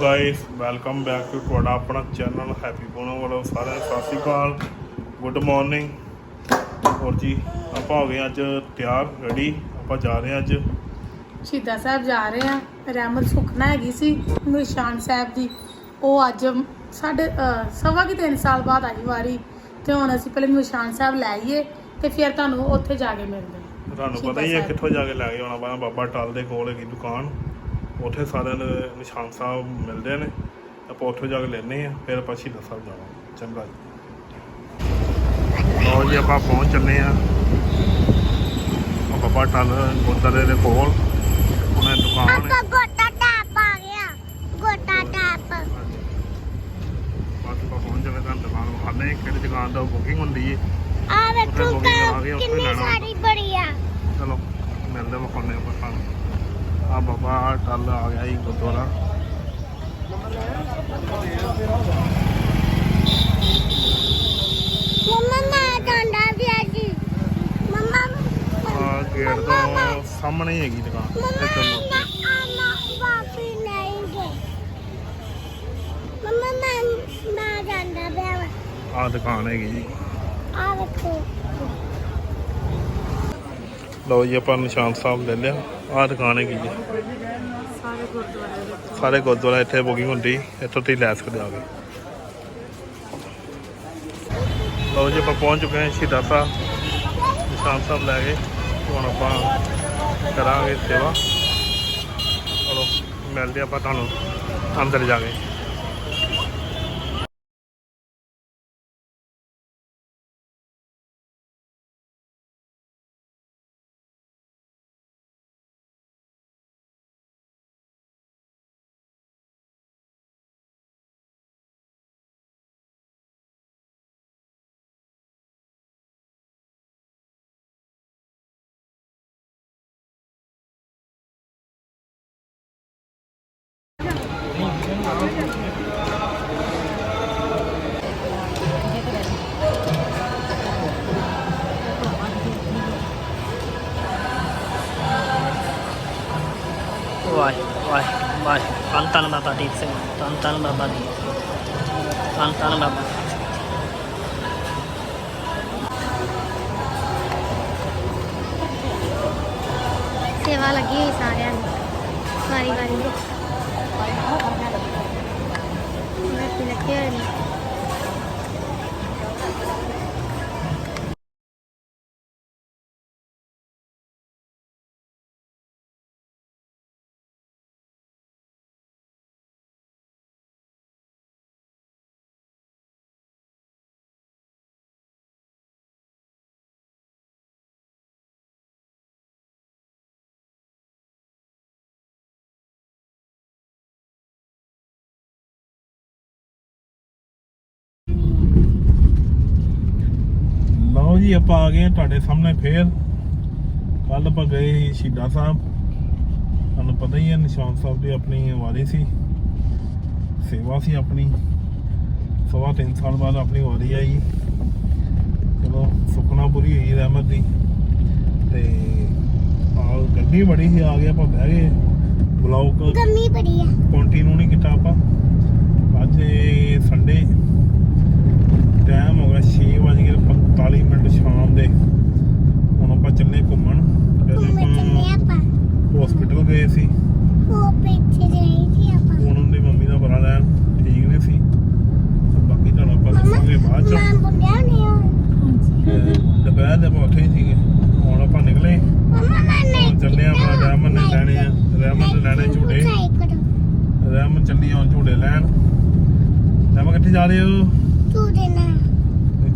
Guys welcome back to ਤੁਹਾਡਾ ਆਪਣਾ channel happy bono ਵੱਲੋਂ ਸਾਰਿਆਂ ਸਤਿ ਸ਼੍ਰੀ ਅਕਾਲ ਗੁੱਡ ਮਾਰਨਿੰਗ ਹੋਰ ਜੀ ਆਪਾਂ ਹੋ ਗਏ ਅੱਜ ਤਿਆਰ ਰੈਡੀ ਆਪਾਂ ਜਾ ਰਹੇ ਹਾਂ ਅੱਜ ਸ਼ਹੀਦਾਂ ਸਾਹਿਬ ਜਾ ਰਹੇ ਆ ਰਹਿਮਤ ਸੁਖਨਾ ਹੈਗੀ ਸੀ ਨਿਸ਼ਾਨ ਸਾਹਿਬ ਦੀ ਉਹ ਅੱਜ ਸਾਡੇ ਅਹ, ਸਵਾ ਕਿ 3 ਸਾਲ ਬਾਅਦ ਆਈ ਵਾਰੀ ਤੇ ਹੁਣ ਅਸੀਂ ਪਹਿਲੇ ਨਿਸ਼ਾਨ ਸਾਹਿਬ ਲੈ ਆਈਏ ਤੇ ਫਿਰ ਤੁਹਾਨੂੰ ਉੱਥੇ ਜਾ ਕੇ ਮਿਲਦੇ ਹਾਂ। ਤੁਹਾਨੂੰ ਸ਼ਹੀਦਾਂ ਪਤਾ ਹੀ ਹੈ ਸਾਹਿਬ। ਕਿੱਥੋਂ ਜਾ ਕੇ ਲੈ ਕੇ ਆਉਣਾ ਪੈਣਾ ਬਾਬਾ ਟਾਲ ਦੇ ਕੋਲ ਹੈਗੀ ਦੁਕਾਨ ਉੱਥੇ ਸਾਰਿਆਂ ਨੂੰ ਨਿਸ਼ਾਨ ਸਾਹਿਬ ਮਿਲਦੇ ਨੇ ਆਪਾਂ ਉੱਥੇ ਜਾ ਕੇ ਲੈਣੇ ਆ ਫਿਰ ਆਪਾਂ ਸ਼ਹੀਦਾਂ ਸਾਹਿਬ ਜਾਵਾਂਗੇ ਚੰਗਾ ਜੀ। ਲਓ ਜੀ ਆਪਾਂ ਪਹੁੰਚ ਚੱਲੇ ਆ ਬਾਬਾ ਟਾਲ ਗੁਰਦੁਆਰੇ ਦੇ ਕੋਲ ਉਹਨਾਂ ਦੁਕਾਨ ਹੈ। ਆਪਾਂ ਗੋਟਾ ਟੈਪ ਆ ਗਿਆ ਗੋਟਾ ਟੈਪ। ਬਸ ਆਪਾਂ ਪਹੁੰਚ ਜਾਵੇ ਤਾਂ ਦੁਕਾਨ ਵਿਖਾਣੇ ਕਿਹੜੀ ਦੁਕਾਨ ਦਾ ਬੁਕਿੰਗ ਹੁੰਦੀ ਹੈ। ਆ ਵੇਖੋ ਕਿੰਨੀ। ਸਾਰੀ ਬੜੀ ਆ। ਚਲੋ ਮਿਲਦੇ ਵਿਖਾਣੇ ਆਪਾਂ ਆ ਬਾਬਾ ਟੱਲ ਆ ਗਿਆ ਜੀ ਗੁਰਦੁਆਰਾ। ਮੰਮਾ ਮੈਂ ਜਾਂਦਾ ਵੀ ਅੱਜ ਮੰਮਾ ਆ ਗੇਟ ਤੋਂ ਸਾਹਮਣੇ ਹੀ ਹੈਗੀ ਦੁਕਾਨ ਮੰਮਾ ਤੇ ਚਲੋ। ਨਾ ਆਨਾ ਵਾਪੀ ਨਹੀਂ ਗਏ ਮੰਮਾ ਮੈਂ ਮੈਂ ਜਾਂਦਾ ਵੀ। ਆ ਦੁਕਾਨ ਹੈਗੀ ਜੀ। ਆ ਵੇਖੋ। ਲਓ ਜੀ ਆਪਾਂ ਨਿਸ਼ਾਨ ਸਾਹਿਬ ਲੈ ਲਿਆ। ਆ ਦੁਕਾਨ ਹੈਗੀ ਜੀ। ਸਾਰੇ ਗੁਰਦੁਆਰੇ ਸਾਰੇ ਗੁਰਦੁਆਰਾ ਇੱਥੇ ਬੁਕਿੰਗ ਹੁੰਦੀ ਇੱਥੋਂ ਤੁਸੀਂ ਲੈ ਸਕਦੇ ਆਗੇ ਲਓ ਜੀ ਆਪਾਂ ਪਹੁੰਚ ਚੁੱਕੇ ਹਾਂ ਸ਼ਹੀਦਾਂ ਸਾਹਿਬ। ਨਿਸ਼ਾਨ ਸਾਹਿਬ ਲੈ ਕੇ ਹੁਣ ਆਪਾਂ ਕਰਾਂਗੇ ਸੇਵਾ। ਚਲੋ ਮਿਲਦੇ ਆਪਾਂ ਤੁਹਾਨੂੰ ਅੰਦਰ ਜਾ ਕੇ। Wah, wah, wah, tantan Bapak tantan Bapak Dit, tantan Bapak Dit. सेवा लगी सारे बारी ਲੱਗੀ ਲਓ ਜੀ ਆਪਾਂ ਆ ਗਏ ਹਾਂ ਤੁਹਾਡੇ ਸਾਹਮਣੇ ਫੇਰ। ਕੱਲ ਆਪਾਂ ਗਏ ਸੀ ਸ਼ਹੀਦਾਂ ਸਾਹਿਬ। ਤੁਹਾਨੂੰ ਪਤਾ ਹੀ ਹੈ ਨਿਸ਼ਾਨ ਸਾਹਿਬ ਦੀ ਆਪਣੀ ਵਾਰੀ ਸੀ। ਸੇਵਾ ਸੀ ਆਪਣੀ। ਸਵਾ ਤਿੰਨ ਸਾਲ ਬਾਅਦ ਆਪਣੀ ਵਾਰੀ ਆਈ। ਚਲੋ ਸੁਖਨਾ ਪੂਰੀ ਹੋਈ ਰਹਿਮਤ ਦੀ। ਤੇ ਆ ਗੱਡੀ ਬੜੀ ਸੀ ਆ ਗਏ ਆਪਾਂ ਬਹਿ ਗਏ। ਬਲੌਗ ਗੰਮੀ ਬੜੀ ਆ। ਕੰਟੀਨਿਊ ਨਹੀਂ ਕੀਤਾ ਆਪਾਂ। ਅੱਜ ਸੰਡੇ ਟਾਈਮ ਹੋ ਗਿਆ 6:45 ਮਿੰਟ ਸ਼ਾਮ ਦੇ। ਹੁਣ ਆਪਾਂ ਚੱਲੇ ਘੁੰਮਣ। ਚੱਲੇ ਆਪਾਂ। ਹਸਪੀਟਲ ਗਏ ਸੀ। ਉਹ ਪਿੱਛੇ ਰਹੀ ਸੀ ਆਪਾਂ। ਉਹਨਾਂ ਦੀ ਮੰਮੀ ਦਾ ਬੜਾ ਲੈਣ। ਠੀਕ ਨਹੀਂ ਸੀ। ਬਾਕੀ ਤੁਹਾਨੂੰ ਆਪਾਂ ਦੱਸਾਂਗੇ ਬਾਅਦ ਚ। ਮੈਂ ਬੁੱਢਾ ਨਹੀਂ ਹਾਂ ਤੇ ਦੁਪਹਿਰ ਦੇ ਆਪਾਂ ਉੱਥੇ ਹੀ ਸੀਗੇ। ਹੁਣ ਆਪਾਂ ਨਿਕਲੇ। ਹੁਣ ਚੱਲੇ ਆਪਾਂ ਰਹਿਮਨ ਨੇ ਲੈਣੇ ਆ। ਰਹਿਮਨ ਨੇ ਲੈਣੇ ਝੂਟੇ। ਰਹਿਮਨ ਚੱਲੀ ਹੁਣ ਝੂਟੇ ਲੈਣ। ਰਹਿਮਨ ਕਿੱਥੇ ਜਾ ਰਹੇ ਹੋ? ਝੂਟੇ ਨਾ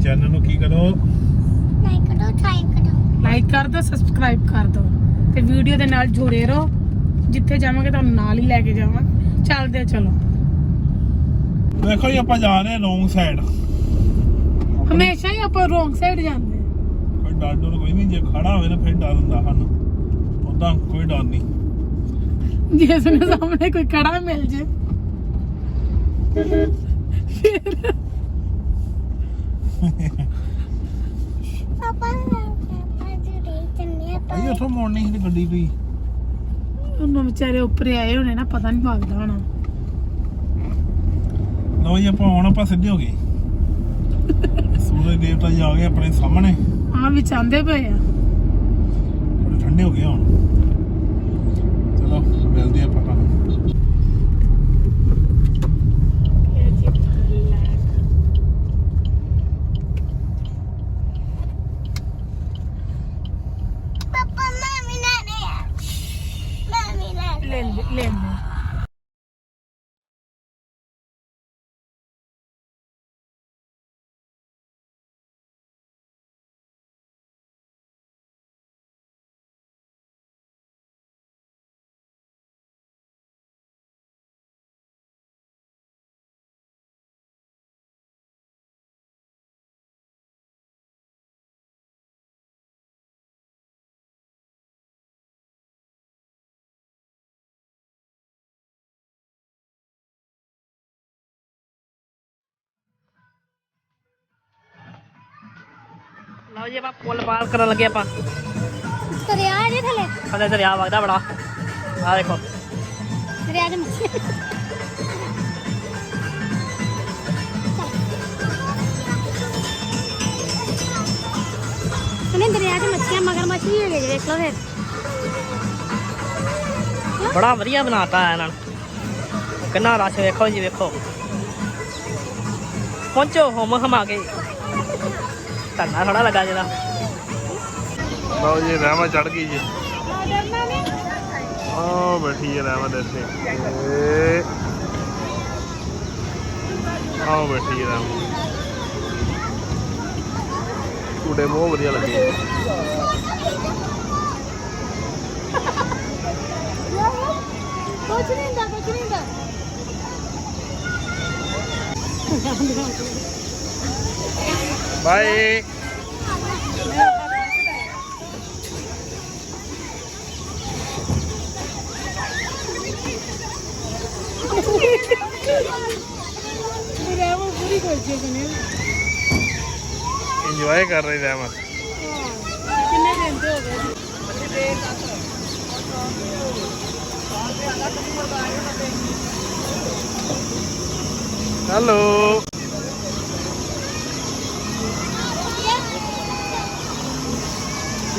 ਚੈਨਲ ਨੂੰ ਕੀ ਕਰੋ? ਨਹੀਂ ਕਰੋ ਟਾਈਮ ਕਰੋ। ਲਾਈਕ ਕਰ ਦਿਓ ਸਬਸਕ੍ਰਾਈਬ ਕਰ ਦਿਓ ਤੇ ਵੀਡੀਓ ਦੇ ਨਾਲ ਜੁੜੇ ਰਹੋ। ਜਿੱਥੇ ਜਾਵਾਂਗੇ ਤੁਹਾਨੂੰ ਨਾਲ ਹੀ ਲੈ ਕੇ ਜਾਵਾਂਗੇ। ਚੱਲਦੇ ਆ, ਚਲੋ। ਦੇਖੋ ਜੀ ਆਪਾਂ ਜਾ ਰਹੇ ਹਾਂ ਰੋਂਗ ਸਾਈਡ ਹਮੇਸ਼ਾ ਹੀ ਆਪਾਂ ਰੋਂਗ ਸਾਈਡ ਜਾਂਦੇ ਹਾਂ। ਕੋਈ ਡਰ ਡਰ ਕੋਈ ਨਹੀਂ ਜੇ ਖੜਾ ਹੋਵੇ ਨਾ ਫਿਰ ਡਰ ਹੁੰਦਾ ਸਾਨੂੰ। ਉਦਾਂ ਕੋਈ ਡਰ ਨਹੀਂ। ਜੇ ਸੁਣੇ ਸਾਹਮਣੇ ਕੋਈ ਖੜਾ ਮਿਲ ਜੇ। ਪਾਪਾ ਪਾਪਾ ਝੂਟੇ ਚੱਲੇ ਭਾਈ ਆਪਾਂ ਉੱਥੋਂ ਮੋੜਨੀ ਸੀ ਗੱਡੀ ਕੋਈ ਉਹਨੂੰ ਵਿਚਾਰੇ ਉੱਪਰ ਆਏ ਹੋਣੇ ਨਾ ਪਤਾ ਨਹੀਂ ਲੱਗਦਾ ਹੋਣਾ। ਲਓ ਜੀ ਆਪਾਂ ਹੁਣ ਆਪਾਂ ਸਿੱਧੇ ਹੋ ਗਏ। ਸੂਰਜ ਦੇਵਤਾ ਜੀ ਆ ਗਏ ਆਪਣੇ ਸਾਹਮਣੇ। ਆ ਵੀ ਚਾਹੁੰਦੇ ਪਏ ਆ। ਥੋੜੇ ਠੰਡੇ ਹੋ ਗਏ ਹੁਣ। ਚਲੋ ਮਿਲਦੇ ਆਪਾਂ ਤੁਹਾਨੂੰ। ਲਓ ਜੀ ਆਪਾਂ ਪੁੱਲ ਪਾਰ ਕਰਨ ਲੱਗੇ ਆਪਾਂ। ਦਰਿਆ ਹੈ ਜੀ ਥੱਲੇ। ਥੱਲੇ ਦਰਿਆ ਵਗਦਾ ਬੜਾ। ਆ ਦੇਖੋ। ਦਰਿਆ ਦੇ ਮੱਛੀ। ਉਹਨੇ ਦਰਿਆ ਦੇ ਮੱਛੀਆਂ ਮਗਰ ਮੱਛੀ ਲਓ ਫਿਰ। ਬੜਾ ਵਧੀਆ ਬਣਾਤਾ ਹੈ ਇਹਨਾਂ ਨੇ। ਕਿੰਨਾ ਰਸ਼ ਵੇਖੋ ਜੀ ਵੇਖੋ। ਪਹੁੰਚੋ ਹਮ ਹਮਾ ਕੇ। ਧਰਨਾ ਥੋੜਾ ਲੱਗਾ ਜਿਹਦਾ। ਲਓ ਜੀ ਰਹਿਮਤ ਚੜ ਗਈ ਜੀ। ਆ ਬੈਠੀ ਹੈ ਰਹਿਮਤ ਇੱਥੇ। ਏ। ਆ ਬੈਠੀ ਹੈ ਰਹਿਮਤ ਕੁੜੇ ਬਹੁਤ ਵਧੀਆ ਲੱਗੇ। ਕੁਛ ਨਹੀਂ ਹੁੰਦਾ ਕੁਛ ਨਹੀਂ ਹੁੰਦਾ। ਬਾਏ ਮੇਰਾ ਬਣੇ ਇੰਜੋਏ ਕਰ ਰਹੀ ਰਹਿਮਤ ਕਿੰਨੇ ਦਿਨ ਹੋ ਗਏ? ਹੈਲੋ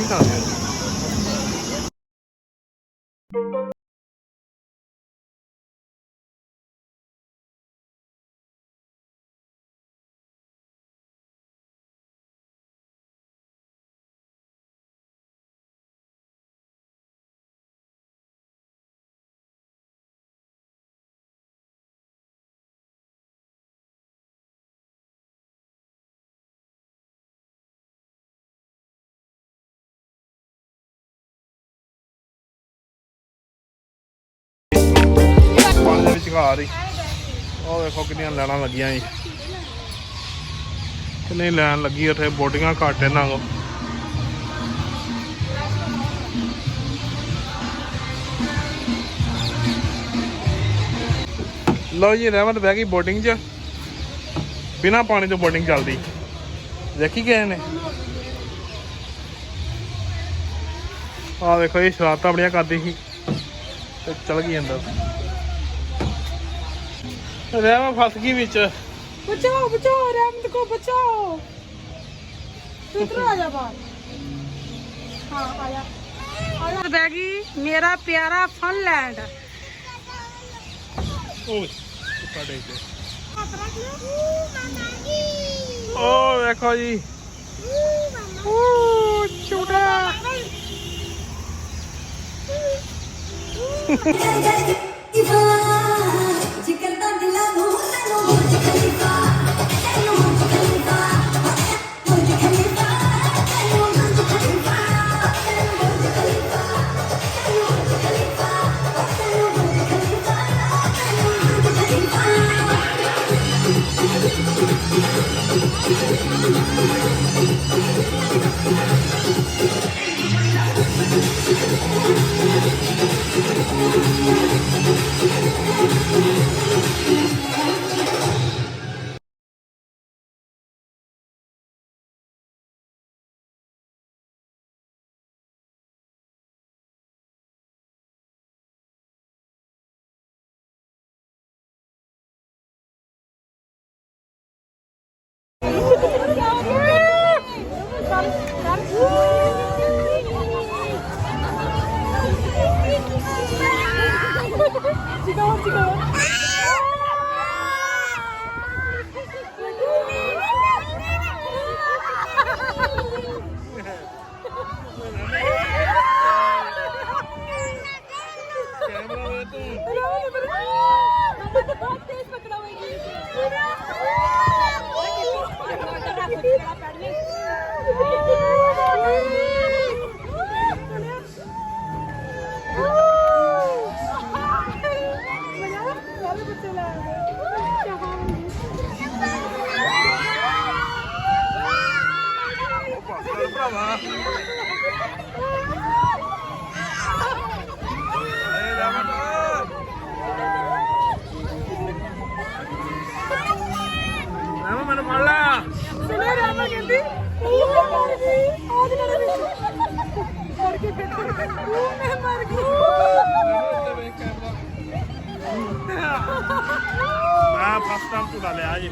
ਕੀ ਕਰ ਰਹੇ। ਹੀ ਉਹ ਦੇਖੋ ਕਿੰਨੀਆਂ ਲੈਣਾ ਲੱਗੀਆਂ ਜੀ। ਕਿੰਨੀ ਲੈਣ ਲੱਗੀ ਉੱਥੇ ਬੋਡੀਆਂ ਘੱਟ ਇਹਨਾਂ ਕੋ ਲਓ ਜੀ, ਰਹਿਮਤ ਬਹਿ ਗਈ ਬੋਟਿੰਗ 'ਚ। ਬਿਨਾ ਪਾਣੀ ਤੋਂ ਬੋਟਿੰਗ ਚੱਲਦੀ। ਦੇਖੀ ਗਏ ਨੇ? ਆਹ ਦੇਖੋ, ਇਹ ਸ਼ਰਾਰਤਾਂ ਬੜੀਆਂ ਕਰਦੀ ਸੀ। ਤੇ ਚਲ ਗਈ ਅੰਦਰ। ਰਹਿਮਤ ਫਸ ਗਈ ਵਿੱਚ। ਬਚਾਓ ਬਚਾਓ ਰਹਿਮਤ ਕੋ ਬਚਾਓ। ਤੂੰ ਇਧਰ ਆ ਜਾ ਬਾਹਰ। ਹਾਂ ਆ ਜਾ। ਆ ਜਾ। ਬੈਗੀ ਮੇਰਾ ਪਿਆਰਾ ਫਨਲੈਂਡ। ਓਏ ਸਾਡੇ ਤੇ ਓ ਵੇਖੋ ਜੀ। ਓ ਛੋਟਾ। ਜਿਕਰ ਦਾ ਦਿਲਾਂ ਨੂੰ ਤੈਨੂੰ ਮੁਝ ਖਲੀਫਾ 지겨워 지겨워 ਰਮਨ ਮੈਨੂੰ ਫੜ ਲੈ ਸੁਣਿਆ ਰਾਮਾ ਕਹਿੰਦੀ ਉਹ ਮੈਂ ਮਰ ਗਈ ਆਜ ਮੇਰੇ ਵਿੱਚ ਮਰ ਕੇ ਬੈਠੀ ਉਹ ਮੈਂ ਮਰ ਗਈ। ਮੈਂ ਫਸਟ ਟਾਈਮ ਝੂਲਾ ਲਿਆ ਜੀ।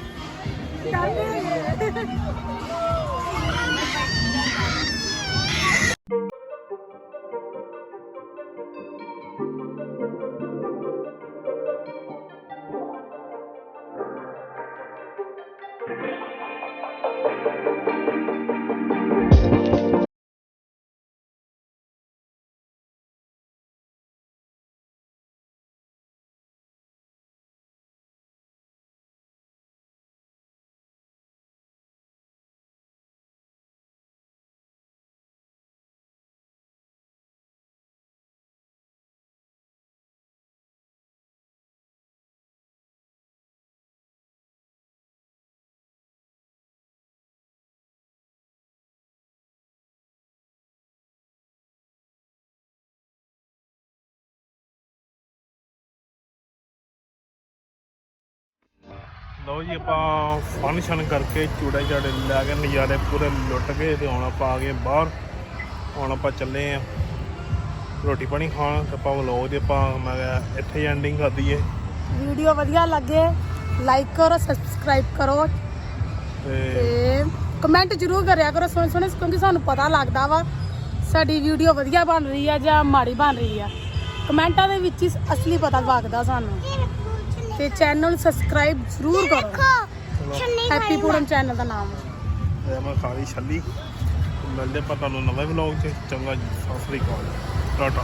ਲਓ ਜੀ ਆਪਾਂ ਫੰਕਸ਼ਨ ਕਰਕੇ ਚੂੜੇ ਚਾੜੇ ਲੈ ਕੇ ਨਜ਼ਾਰੇ ਪੂਰੇ ਲੁੱਟ ਕੇ ਤੇ ਹੁਣ ਆਪਾਂ ਆ ਗਏ ਬਾਹਰ। ਹੁਣ ਆਪਾਂ ਚੱਲੇ ਆ ਰੋਟੀ ਪਾਣੀ ਖਾਣ ਤੇ ਆਪਾਂ ਵਲੋਗ ਦੇ ਆਪਾਂ ਮੈਂ ਕਿਹਾ ਇੱਥੇ ਐਂਡਿੰਗ ਕਰ ਦਈਏ। ਵੀਡੀਓ ਵਧੀਆ ਲੱਗੇ ਲਾਈਕ ਕਰੋ ਸਬਸਕ੍ਰਾਈਬ ਕਰੋ ਤੇ ਤੇ ਕਮੈਂਟ ਜ਼ਰੂਰ ਕਰਿਆ ਕਰੋ ਸੋਹਣੇ ਸੋਹਣੇ ਕਿਉਂਕਿ ਸਾਨੂੰ ਪਤਾ ਲੱਗਦਾ ਵਾ ਸਾਡੀ ਵੀਡੀਓ ਵਧੀਆ ਬਣ ਰਹੀ ਆ ਜਾਂ ਮਾੜੀ ਬਣ ਰਹੀ ਆ। ਕਮੈਂਟਾਂ ਦੇ ਵਿੱਚ ਹੀ ਅਸਲੀ ਪਤਾ ਲੱਗਦਾ ਸਾਨੂੰ। ਤੇ ਚੈਨਲ ਸਬਸਕ੍ਰਾਈਬ ਜ਼ਰੂਰ ਕਰੋ। ਹੈਪੀ ਪੂਰਮ ਚੈਨਲ ਦਾ ਨਾਮ। ਤੇ ਮੈਂ ਖਾਲੀ ਛੱਲੀ। ਮਿਲਦੇ ਆਪਾਂ ਤੁਹਾਨੂੰ ਨਵੇਂ ਵਲੋਗ 'ਚ। ਚੰਗਾ ਸਤਿ ਸ੍ਰੀ ਅਕਾਲ। ਟਾਟਾ।